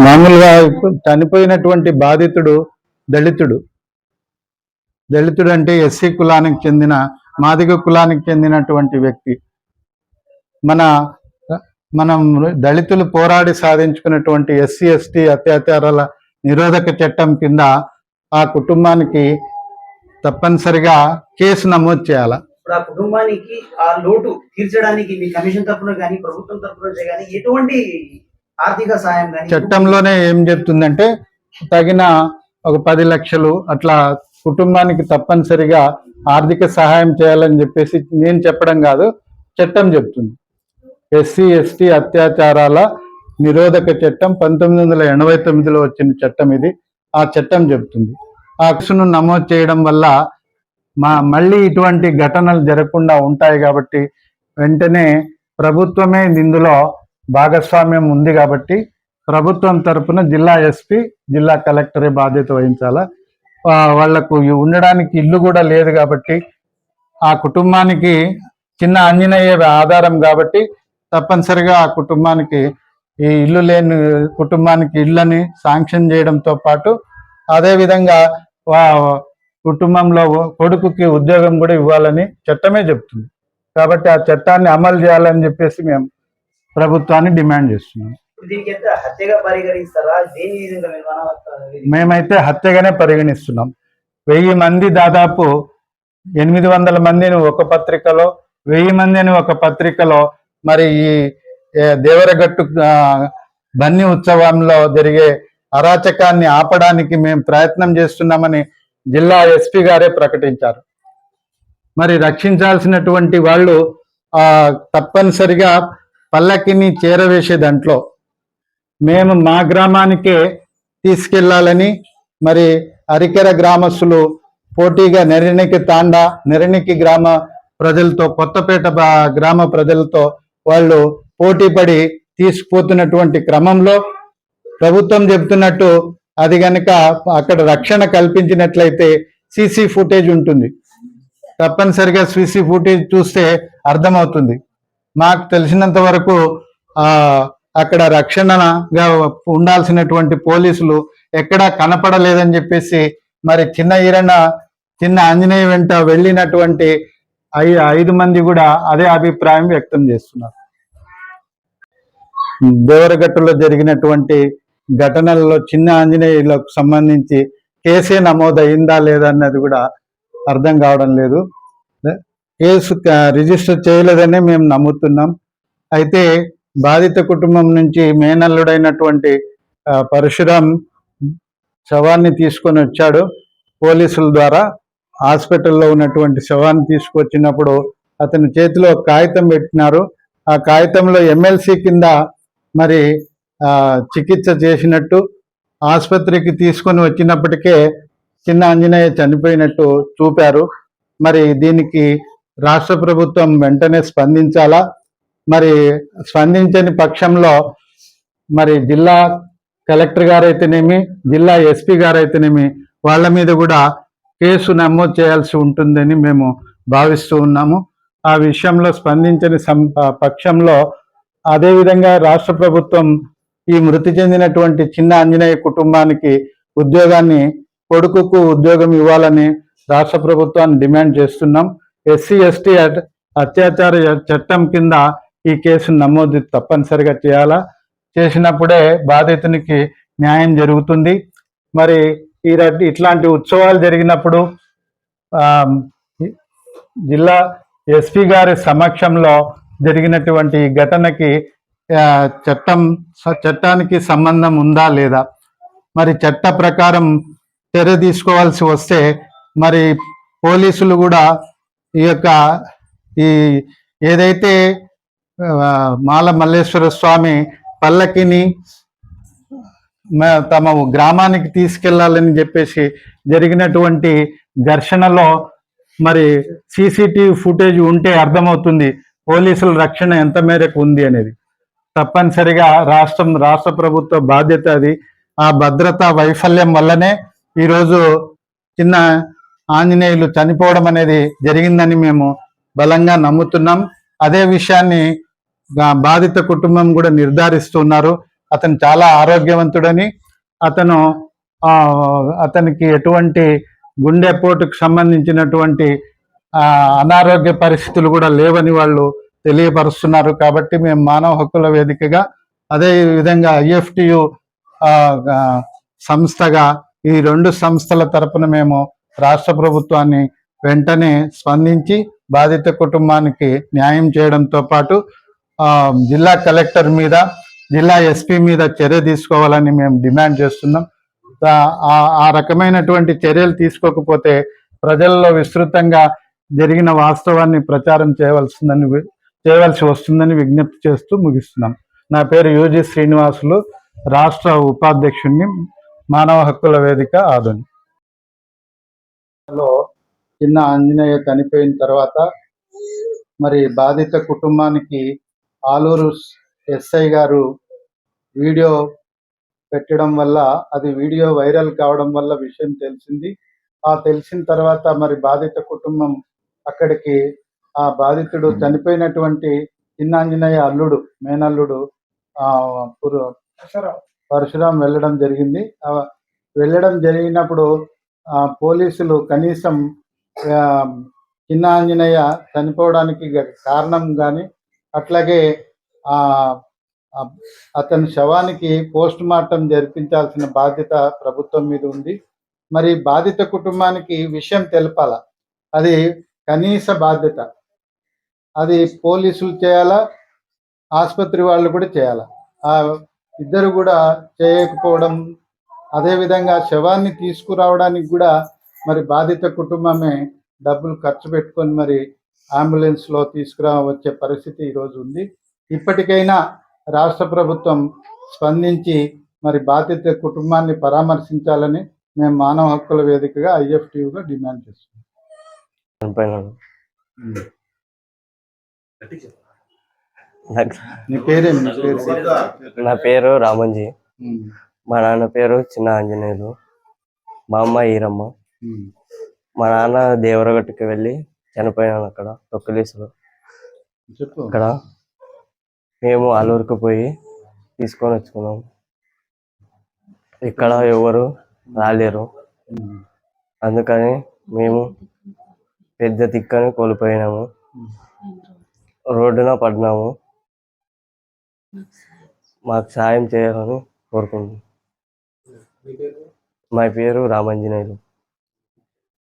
మామూలుగా ఇప్పుడు చనిపోయినటువంటి బాధితుడు దళితుడు. దళితుడు అంటే ఎస్సీ కులానికి చెందిన మాదిగ కులానికి చెందినటువంటి వ్యక్తి. మన మనం దళితులు పోరాడి సాధించుకున్నటువంటి ఎస్సీ ఎస్టీ అత్యాచారాల నిరోధక చట్టం కింద ఆ కుటుంబానికి తప్పనిసరిగా కేసు నమోదు చేయాలి. ఇప్పుడు ఆ కుటుంబానికి ఆ లోటు తీర్చడానికి మీ కమిషన్ తరఫున కానీ ప్రభుత్వం తరఫున కానీ ఎటువంటి ఆర్థిక సాయం కానీ చట్టంలోనే ఏం చెప్తుందంటే తగిన ఒక పది లక్షలు అట్లా కుటుంబానికి తప్పనిసరిగా ఆర్థిక సహాయం చేయాలని చెప్పేసి నేను చెప్పడం కాదు చట్టం చెప్తుంది. ఎస్సీ ఎస్టీ అత్యాచారాల నిరోధక చట్టం పంతొమ్మిది వందల ఎనభై తొమ్మిదిలో వచ్చిన చట్టం ఇది. ఆ చట్టం చెప్తుంది. ఆ కేసును నమోదు చేయడం వల్ల మా మళ్ళీ ఇటువంటి ఘటనలు జరగకుండా ఉంటాయి కాబట్టి వెంటనే ప్రభుత్వమే ఇందులో భాగస్వామ్యం ఉంది కాబట్టి ప్రభుత్వం తరపున జిల్లా ఎస్పీ జిల్లా కలెక్టరే బాధ్యత వహించాలా. వాళ్ళకు ఉండడానికి ఇల్లు కూడా లేదు కాబట్టి ఆ కుటుంబానికి చిన్న అంజనయ్య ఆధారం కాబట్టి తప్పనిసరిగా ఆ కుటుంబానికి ఈ ఇల్లు లేని కుటుంబానికి ఇళ్ళని శాంక్షన్ చేయడంతో పాటు అదేవిధంగా వా- కుటుంబంలో కొడుకుకి ఉద్యోగం కూడా ఇవ్వాలని చట్టమే చెప్తుంది. కాబట్టి ఆ చట్టాన్ని అమలు చేయాలని చెప్పేసి మేము ప్రభుత్వాన్ని డిమాండ్ చేస్తున్నాం? మేమైతే హత్యగానే పరిగణిస్తున్నాం. వెయ్యి మంది దాదాపు ఎనిమిది వందల మందిని ఒక పత్రికలో వెయ్యి మందిని ఒక పత్రికలో మరి ఈ దేవరగట్టు బన్నీ ఉత్సవంలో జరిగే అరాచకాన్ని ఆపడానికి మేము ప్రయత్నం చేస్తున్నామని జిల్లా ఎస్పీ గారే ప్రకటించారు. మరి రక్షించాల్సినటువంటి వాళ్ళు ఆ తప్పనిసరిగా పల్లకిని చేరవేసే దాంట్లో మేము మా గ్రామానికే తీసుకెళ్ళాలని మరి అరికెర గ్రామస్తులు పోటీగా నెరనికి తాండా నెరనికి గ్రామ ప్రజలతో కొత్తపేట గ్రామ ప్రజలతో వాళ్ళు పోటీపడి తీసుకుపోతున్నటువంటి క్రమంలో ప్రభుత్వం చెబుతున్నట్టు అది గనక అక్కడ రక్షణ కల్పించినట్లయితే సీసీ ఫుటేజ్ ఉంటుంది. తప్పనిసరిగా సీసీ ఫుటేజ్ చూస్తే అర్థమవుతుంది. మాకు తెలిసినంత వరకు అక్కడ రక్షణగా ఉండాల్సినటువంటి పోలీసులు ఎక్కడా కనపడలేదని చెప్పేసి మరి చిన్న ఈరన్న చిన్న ఆంజనేయ వెంట వెళ్ళినటువంటి ఐ ఐదు మంది కూడా అదే అభిప్రాయం వ్యక్తం చేస్తున్నారు. దేవరగట్టులో జరిగినటువంటి ఘటనల్లో చిన్న ఆంజనేయులకు సంబంధించి కేసే నమోదయిందా లేదా అన్నది కూడా అర్థం కావడం లేదు. కేసు రిజిస్టర్ చేయలేదని మేము నమ్ముతున్నాం. అయితే బాధిత కుటుంబం నుంచి మేనల్లుడైనటువంటి పరశురామ్ పరశురాం శవాన్ని తీసుకొని వచ్చాడు. పోలీసుల ద్వారా హాస్పిటల్లో ఉన్నటువంటి శవాన్ని తీసుకొచ్చినప్పుడు అతని చేతిలో కాగితం పెట్టినారు. ఆ కాగితంలో ఎమ్మెల్సీ కింద మరి చికిత్స చేసినట్టు ఆసుపత్రికి తీసుకొని వచ్చినప్పటికే చిన్న ఆంజనేయ చనిపోయినట్టు చూపారు. మరి దీనికి రాష్ట్ర ప్రభుత్వం వెంటనే స్పందించాలా? మరి స్పందించని పక్షంలో మరి జిల్లా కలెక్టర్ గారైతేనేమి జిల్లా ఎస్పీ గారైతేనేమి వాళ్ళ మీద కూడా కేసు నమోదు చేయాల్సి ఉంటుందని మేము భావిస్తూ ఉన్నాము. ఆ విషయంలో స్పందించని సం- పక్షంలో అదేవిధంగా రాష్ట్ర ప్రభుత్వం ఈ మృతి చెందినటువంటి చిన్న ఆంజనేయ కుటుంబానికి ఉద్యోగాన్ని కొడుకుకు ఉద్యోగం ఇవ్వాలని రాష్ట్ర ప్రభుత్వాన్ని డిమాండ్ చేస్తున్నాం. ఎస్సీ ఎస్టీ అత్యాచార చట్టం కింద ఈ కేసును నమోదు తప్పనిసరిగా చేయాలా? చేసినప్పుడే బాధితునికి న్యాయం జరుగుతుంది. మరి ఈ ఇట్లాంటి ఉత్సవాలు జరిగినప్పుడు జిల్లా ఎస్పీ గారి సమక్షంలో జరిగినటువంటి ఈ ఘటనకి చట్టం చట్టానికి సంబంధం ఉందా లేదా? మరి చట్ట ప్రకారం చర్య తీసుకోవాల్సి వస్తే మరి పోలీసులు కూడా ఈ యొక్క ఈ ఏదైతే మాల మల్లేశ్వర స్వామి పల్లకిని తమ గ్రామానికి తీసుకెళ్ళాలని చెప్పేసి జరిగినటువంటి ఘర్షణలో మరి సీసీటీవీ ఫుటేజ్ ఉంటే అర్థమవుతుంది పోలీసుల రక్షణ ఎంత మేరకు ఉంది అనేది. తప్పనిసరిగా రాష్ట్రం రాష్ట్ర ప్రభుత్వ బాధ్యత అది. ఆ భద్రతా వైఫల్యం వల్లనే ఈరోజు చిన్న ఆంజనేయులు చనిపోవడం అనేది జరిగిందని మేము బలంగా నమ్ముతున్నాం. అదే విషయాన్ని బాధిత కుటుంబం కూడా నిర్ధారిస్తున్నారు అతను చాలా ఆరోగ్యవంతుడని అతను అతనికి ఎటువంటి గుండెపోటుకు సంబంధించినటువంటి అనారోగ్య పరిస్థితులు కూడా లేవని వాళ్ళు తెలియపరుస్తున్నారు. కాబట్టి మేము మానవ హక్కుల వేదికగా అదే విధంగా ఐఎఫ్టియు సంస్థగా ఈ రెండు సంస్థల తరపున మేము రాష్ట్ర ప్రభుత్వాన్ని వెంటనే స్పందించి బాధిత కుటుంబానికి న్యాయం చేయడంతో పాటు జిల్లా కలెక్టర్ మీద జిల్లా ఎస్పీ మీద చర్య తీసుకోవాలని మేము డిమాండ్ చేస్తున్నాం. ఆ- ఆ- రకమైనటువంటి చర్యలు తీసుకోకపోతే ప్రజల్లో విస్తృతంగా జరిగిన వాస్తవాన్ని ప్రచారం చేయవలసిందని చేయవలసి వస్తుందని విజ్ఞప్తి చేస్తూ ముగిస్తున్నాం. నా పేరు యూజి శ్రీనివాసులు రాష్ట్ర ఉపాధ్యక్షుడిని మానవ హక్కుల వేదిక ఆధుని లో చిన్న ఆంజనేయ చనిపోయిన తర్వాత మరి బాధిత కుటుంబానికి ఆలూరు ఎస్ఐ గారు వీడియో పెట్టడం వల్ల అది వీడియో వైరల్ కావడం వల్ల విషయం తెలిసింది. ఆ తెలిసిన తర్వాత మరి బాధిత కుటుంబం అక్కడికి ఆ బాధితుడు చనిపోయినటువంటి చిన్నాంజనేయ అల్లుడు మేనల్లుడు ఆ పురు- పరశురాం వెళ్ళడం జరిగింది. ఆ వెళ్ళడం జరిగినప్పుడు పోలీసులు కనీసం చిన్న ఆంజనేయ చనిపోవడానికి కారణం కానీ అట్లాగే ఆ అతని శవానికి పోస్ట్ మార్టం జరిపించాల్సిన బాధ్యత ప్రభుత్వం మీద ఉంది. మరి బాధిత కుటుంబానికి విషయం తెలపాల? అది కనీస బాధ్యత. అది పోలీసులు చేయాలా? ఆసుపత్రి వాళ్ళు కూడా చేయాలా? ఆ ఇద్దరు కూడా చేయకపోవడం అదేవిధంగా శవాన్ని తీసుకురావడానికి కూడా మరి బాధిత కుటుంబమే డబ్బులు ఖర్చు పెట్టుకొని మరి అంబులెన్స్లో తీసుకురా వచ్చే పరిస్థితి ఈరోజు ఉంది. ఇప్పటికైనా రాష్ట్ర ప్రభుత్వం స్పందించి మరి బాధిత కుటుంబాన్ని పరామర్శించాలని మేము మానవ హక్కుల వేదికగా ఐఎఫ్టీయూగా డిమాండ్ చేస్తున్నాం. నీ పేరేం రామంజీ. మా నాన్న పేరు చిన్న ఆంజనేయులు. మా అమ్మ ఈరమ్మ. మా నాన్న దేవరగట్టుకి వెళ్ళి చనిపోయినాను అక్కడ తొక్కులీసులో అక్కడ మేము ఆలూరుకు పోయి తీసుకొని వచ్చుకున్నాం. ఇక్కడ ఎవరు రాలేరు. అందుకని మేము పెద్ద తిక్కని కోల్పోయినాము. రోడ్డున పడినాము. మాకు సాయం చేయాలని కోరుకుంటున్నాం. మా పేరు రామంజనేయులు